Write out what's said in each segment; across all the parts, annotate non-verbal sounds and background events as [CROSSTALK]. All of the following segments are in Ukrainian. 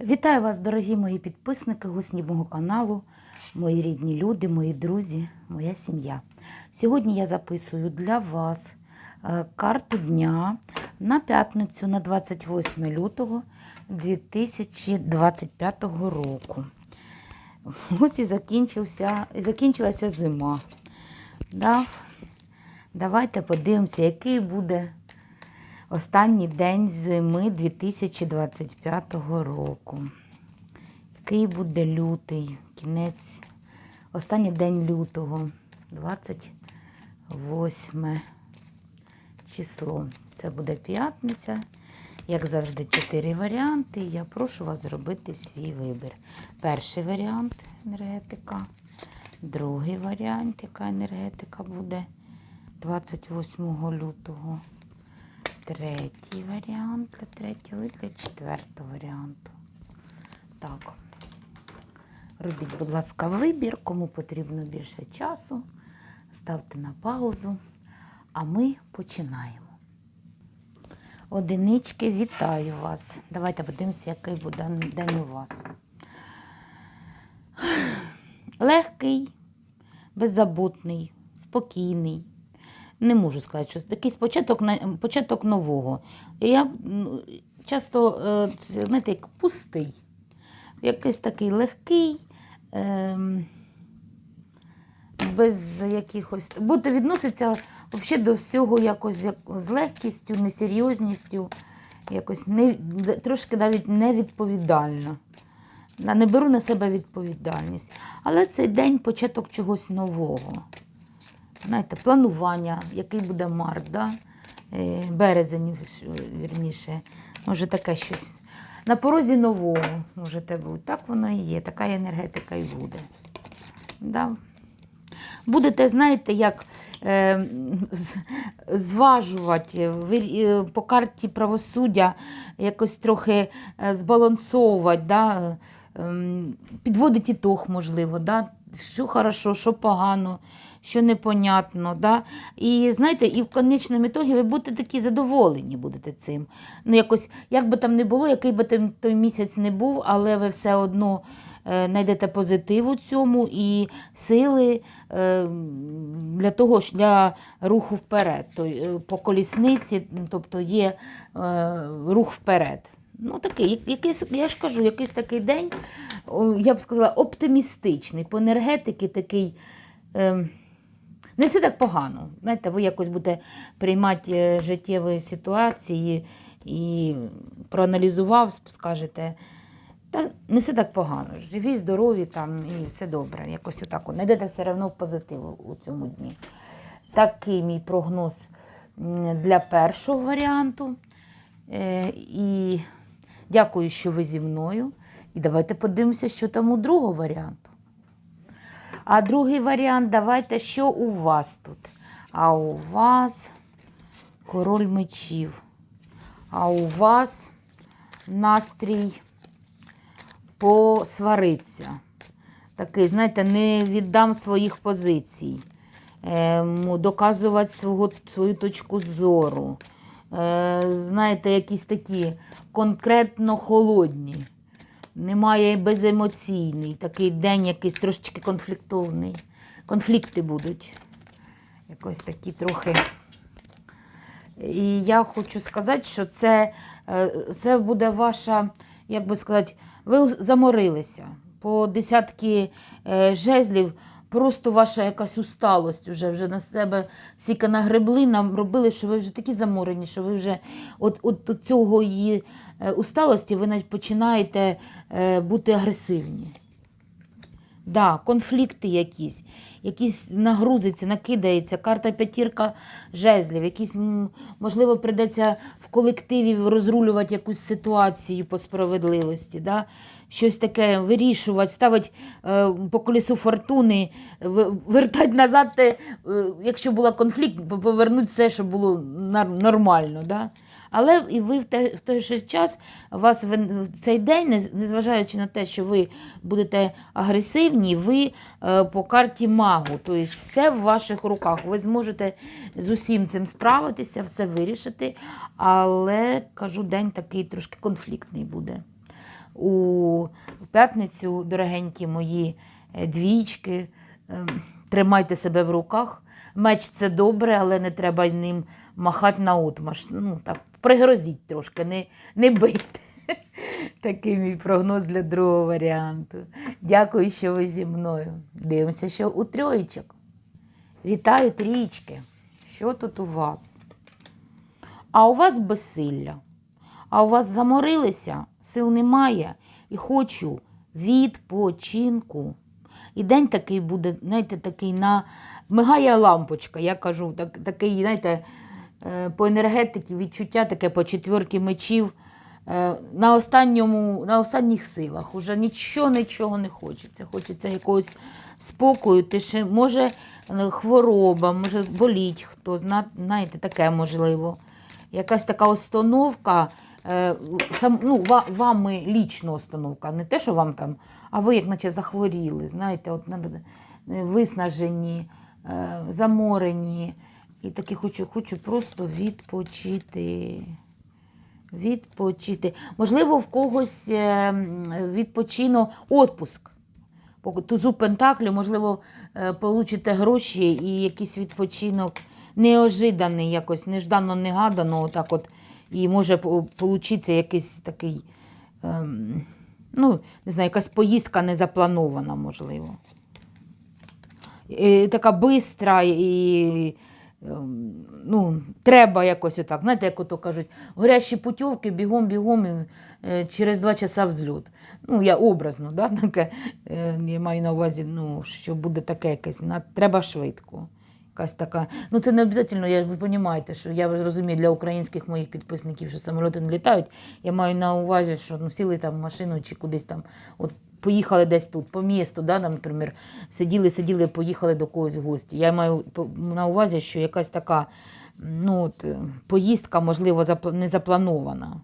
Вітаю вас, дорогі мої підписники, гості мого каналу, мої рідні люди, мої друзі, моя сім'я. Сьогодні я записую для вас е, карту дня на п'ятницю, на 28 лютого 2025 року. Ось і закінчився, закінчилася зима. Да? Давайте подивимося, який буде останній день зими 2025 року. Який буде лютий, кінець, останній день лютого, 28 число. Це буде п'ятниця. Як завжди, чотири варіанти. Я прошу вас зробити свій вибір. Перший варіант енергетика. Другий варіант, яка енергетика буде 28 лютого. Третій варіант для третього і для четвертого варіанту. Так. Робіть, будь ласка, вибір, кому потрібно більше часу. Ставте на паузу, а ми починаємо. Одинички, вітаю вас. Давайте подивимося, який буде день у вас. Легкий, беззаботний, спокійний. Не можу сказати, що якийсь початок, початок нового. Я часто, е, знаєте, як пустий, якийсь такий легкий, ем, без якихось. Буде відноситься взагалі до всього якось з легкістю, несерйозністю, якось не, трошки навіть невідповідально. Не беру на себе відповідальність. Але цей день початок чогось нового. Знаєте, планування, який буде март, да? Е, березень, вірніше, може таке щось. На порозі нового можете бути. Так воно і є, така енергетика і буде. Да? Будете, знаєте, як е, зважувати е, по карті правосуддя, якось трохи е, збалансовувати, да? ем, підводити ітог, можливо, да? Що хорошо, що погано, що непонятно. Да? І знаєте, і в конечному ітогі ви будете такі задоволені будете цим. Ну, якось, як би там не було, який би там той місяць не був, але ви все одно е, знайдете позитив у цьому і сили е, для того, для руху вперед. То, е, по колісниці, тобто є е, рух вперед. Ну, такий, якийсь, я ж кажу, якийсь такий день, я б сказала, оптимістичний. По енергетики такий. Е, не все так погано. Знаєте, ви якось будете приймати е, життєві ситуації і проаналізував, скажете, та не все так погано. Живі, здорові там і все добре. Якось отак. Знайдете все одно в позитиву у цьому дні. Такий мій прогноз для першого варіанту. Е, І дякую, що ви зі мною. І давайте подивимося, що там у другого варіанту. А другий варіант, давайте, що у вас тут? А у вас король мечів. А у вас настрій посвариться. Такий, знаєте, не віддам своїх позицій. Ем, доказувати свою точку зору. Е, знаєте, якісь такі конкретно холодні. Немає беземоційний, такий день якийсь трошечки конфліктовний. Конфлікти будуть. Якось такі трохи. І я хочу сказати, що це, е, це буде ваша, як би сказати, ви заморилися. По десятки е, жезлів, просто ваша якась усталость вже, вже на себе стільки нагребли, нам робили, що ви вже такі заморені, що ви вже от, от, от цього її е, усталості ви навіть починаєте е, бути агресивні. Да, конфлікти якісь, якісь нагрузиться, накидається, карта п'ятірка жезлів, якісь, можливо, прийдеться в колективі розрулювати якусь ситуацію по справедливості, да? щось таке вирішувати, ставити е, по колесу фортуни, вертати назад, те, е, якщо був конфлікт, повернути все, щоб було нормально. Да? Але і ви в, те, в той же час вас в, в цей день, незважаючи на те, що ви будете агресивні, ви е, по карті магу, тобто все в ваших руках. Ви зможете з усім цим справитися, все вирішити. Але кажу, день такий трошки конфліктний буде. у п'ятницю, дорогенькі мої е, двічки. Ем, Тримайте себе в руках. Меч це добре, але не треба ним махати на отмаш. Ну, так, пригрозіть трошки, не, не бийте. [LAUGHS] Такий мій прогноз для другого варіанту. Дякую, що ви зі мною. Дивимося, що у трьоєчок. Вітаю трічки. Що тут у вас? А у вас безсилля. А у вас заморилися, сил немає. І хочу відпочинку. І день такий буде, знаєте, такий на мигає лампочка. Я кажу, так, такий, знаєте, по енергетиці відчуття таке по четвірки мечів. е, На, останньому, на останніх силах уже нічого, нічого не хочеться. Хочеться якогось спокою, тиші. Може е, хвороба, може боліть хто, знаєте, таке можливо. Якась така установка, е, сам, ну, вами лічна установка, не те, що вам там, а ви як наче захворіли, знаєте, от, е, виснажені, е, заморені. І таки хочу, хочу просто відпочити. Відпочити. Можливо, в когось е, відпочинок, отпуск. По тузу Пентаклю, можливо, е, получите гроші і якийсь відпочинок неожиданий, якось неждано негадано, отак от, і може получитися якийсь такий, ем, ну, не знаю, якась поїздка незапланована, можливо. І, така бистра і. Ем, Ну, треба якось отак. Знаєте, як ото кажуть, горящі путівки, бігом, бігом, і, е, через два часа взльот. Ну, я образно, да, [LAUGHS] таке, е, я маю на увазі, ну, що буде таке якесь, треба швидко. Якась така. Ну, це не обов'язково, я, ви розумієте, що я розумію для українських моїх підписників, що самоліти не літають. Я маю на увазі, що ну, сіли там в машину чи кудись там, от поїхали десь тут, по місту, да, наприклад, сиділи, сиділи, поїхали до когось в гості. Я маю на увазі, що якась така ну, от, поїздка, можливо, не запланована.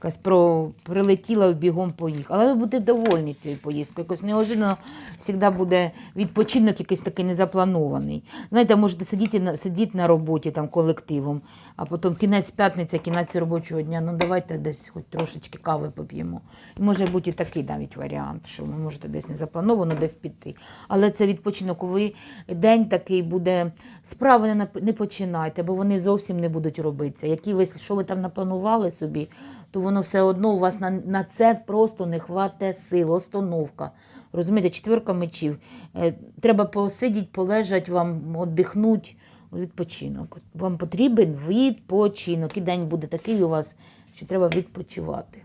Якась про прилетіла бігом поїхала. Але ви будете довольні цією поїздкою. Якось неожиданно завжди буде відпочинок якийсь такий незапланований. Знаєте, можете сидіти на, сидіти на роботі там колективом, а потім кінець п'ятниця, кінець робочого дня. Ну давайте десь хоч трошечки кави поп'ємо. І може бути і такий навіть варіант, що ви можете десь незаплановано десь піти. Але це відпочинок, ви день такий буде. Справи не, не починайте, бо вони зовсім не будуть робитися. Які ви, що ви там напланували собі, то воно все одно у вас на, на це просто не хватає сил, остановка. Розумієте, четверка мечів. Е, треба посидіти, полежати, вам віддихнути, відпочинок. Вам потрібен відпочинок. І день буде такий у вас, що треба відпочивати.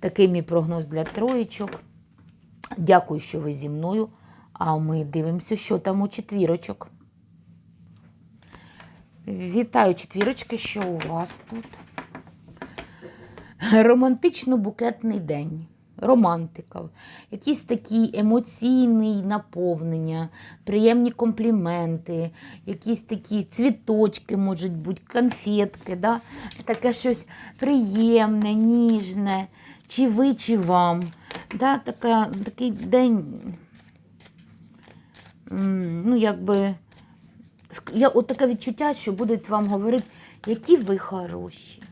Такий мій прогноз для троєчок. Дякую, що ви зі мною. А ми дивимося, що там у четвірочок. Вітаю, четвірочки, що у вас тут? Романтично-букетний день. Романтика, якийсь такий емоційний наповнення, приємні компліменти, якісь такі цвіточки можуть бути, конфетки, да? таке щось приємне, ніжне, чи ви, чи вам. Да? Така, такий день, ну, якби, я, от таке відчуття, що будуть вам говорити, які ви хороші.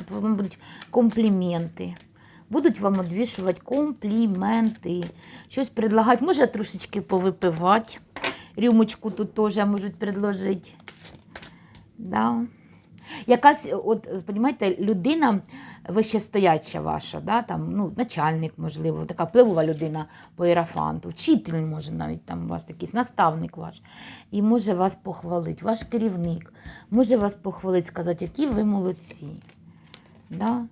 От вам будуть компліменти. Будуть вам одвішувати компліменти, щось предлагати. Може трошечки повипивати. Рюмочку тут теж можуть предложити. Да. Якась, от, розумієте, людина вищестояча ваша, да, там, ну, начальник, можливо, така впливова людина по ерафанту, вчитель може навіть там у вас якийсь наставник ваш, і може вас похвалити, ваш керівник, може вас похвалити, сказати, які ви молодці. Да?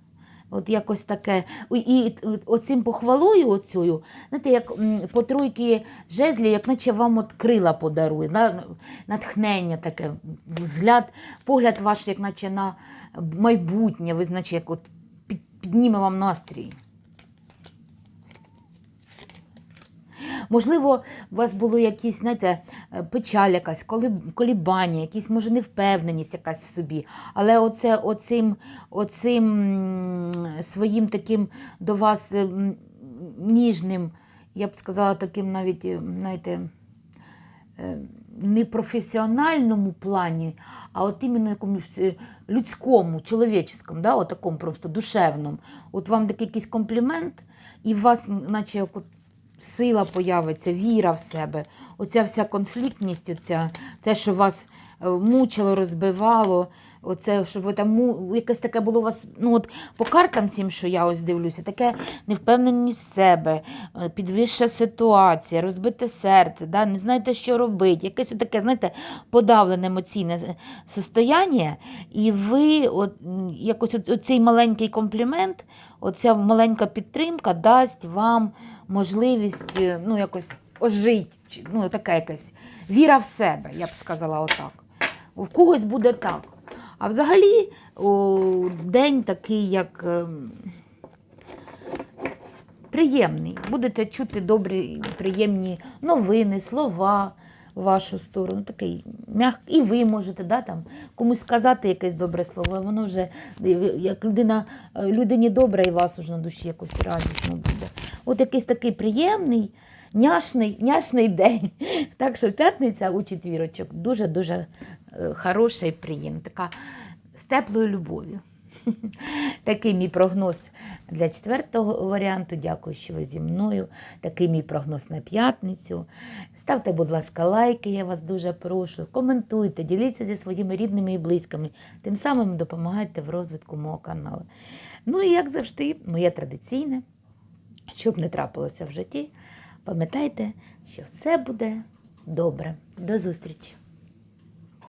От якось таке. І, оцим похвалою, оцю, знаєте, як по тройки жезлі, як наче вам от крила подарує, на, натхнення таке, взгляд, погляд ваш, як наче на майбутнє, ви значить, як от підніме вам настрій. Можливо, у вас було якісь, знаєте, е, печаль якась, колібання, якісь, може, невпевненість якась в собі. Але оце, оцим, оцим своїм таким до вас е, ніжним, я б сказала, таким навіть, е, знаєте, не професіональному плані, а от іменно якомусь людському, чоловіческому, да, такому просто душевному. От вам такий якийсь комплімент, і вас, наче от сила появиться, віра в себе. Оця вся конфліктність, оця, те, що вас мучило, розбивало, оце, що ви там якесь таке було у вас, ну от по картам цим, що я ось дивлюся, таке невпевненість себе, е, підвища ситуація, розбите серце, да, не знаєте, що робити, якесь таке, знаєте, подавлене емоційне состояння, і ви от, якось оцей маленький комплімент, оця маленька підтримка дасть вам можливість е, ну, якось ожити, ну, така якась віра в себе, я б сказала отак. В когось буде так. А взагалі о, день такий, як ем, приємний. Будете чути добрі, приємні новини, слова в вашу сторону. Такий м'як... І ви можете да, там, комусь сказати якесь добре слово, воно вже як людина, е, людині добре, і вас уже на душі якось радісно буде. От якийсь такий приємний, няшний, няшний день. [LAUGHS] Так що п'ятниця у четвірочок дуже-дуже е, хороша і приємна. Така з теплою любов'ю. [LAUGHS] Такий мій прогноз для четвертого варіанту. Дякую, що ви зі мною. Такий мій прогноз на п'ятницю. Ставте, будь ласка, лайки, я вас дуже прошу. Коментуйте, діліться зі своїми рідними і близькими. Тим самим допомагайте в розвитку мого каналу. Ну і як завжди, моє традиційне, щоб не трапилося в житті, пам'ятайте, що все буде добре. До зустрічі!